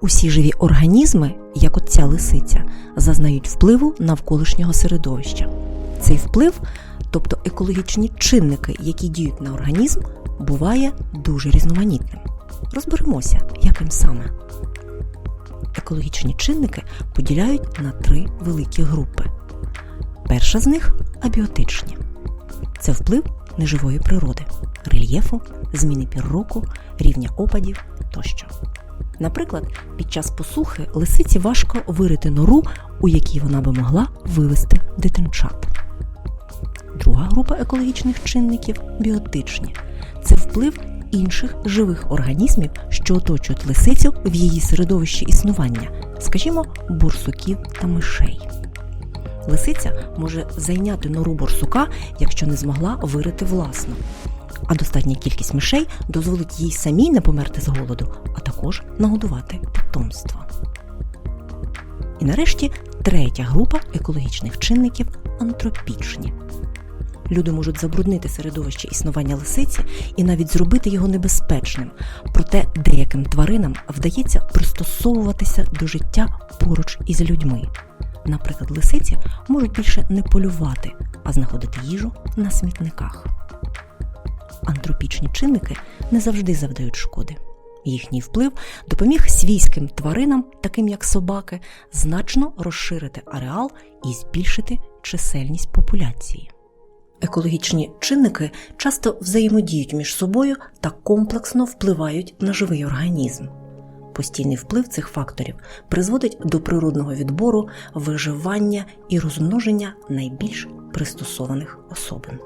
усі живі організми, як от ця лисиця, зазнають впливу навколишнього середовища. Цей вплив, тобто екологічні чинники, які діють на організм, буває дуже різноманітним. Розберемося, яким саме. Екологічні чинники поділяють на три великі групи. Перша з них абіотичні. Це вплив неживої природи, рельєфу, зміни пір року, рівня опадів тощо. Наприклад, під час посухи лисиці важко вирити нору, у якій вона би могла вивести дитинчат. Друга група екологічних чинників біотичні. Це вплив інших живих організмів, що оточують лисицю в її середовищі існування, скажімо, бурсуків та мишей. Лисиця може зайняти нору борсука, якщо не змогла вирити власну. А достатня кількість мишей дозволить їй самій не померти з голоду, а також нагодувати потомство. І нарешті третя група екологічних чинників антропічні. Люди можуть забруднити середовище існування лисиці і навіть зробити його небезпечним. Проте деяким тваринам вдається пристосовуватися до життя поруч із людьми. Наприклад, лисиці можуть більше не полювати, а знаходити їжу на смітниках. Антропічні чинники не завжди завдають шкоди. Їхній вплив допоміг свійським тваринам, таким як собаки, значно розширити ареал і збільшити чисельність популяції. Екологічні чинники часто взаємодіють між собою та комплексно впливають на живий організм. Постійний вплив цих факторів призводить до природного відбору, виживання і розмноження найбільш пристосованих особин.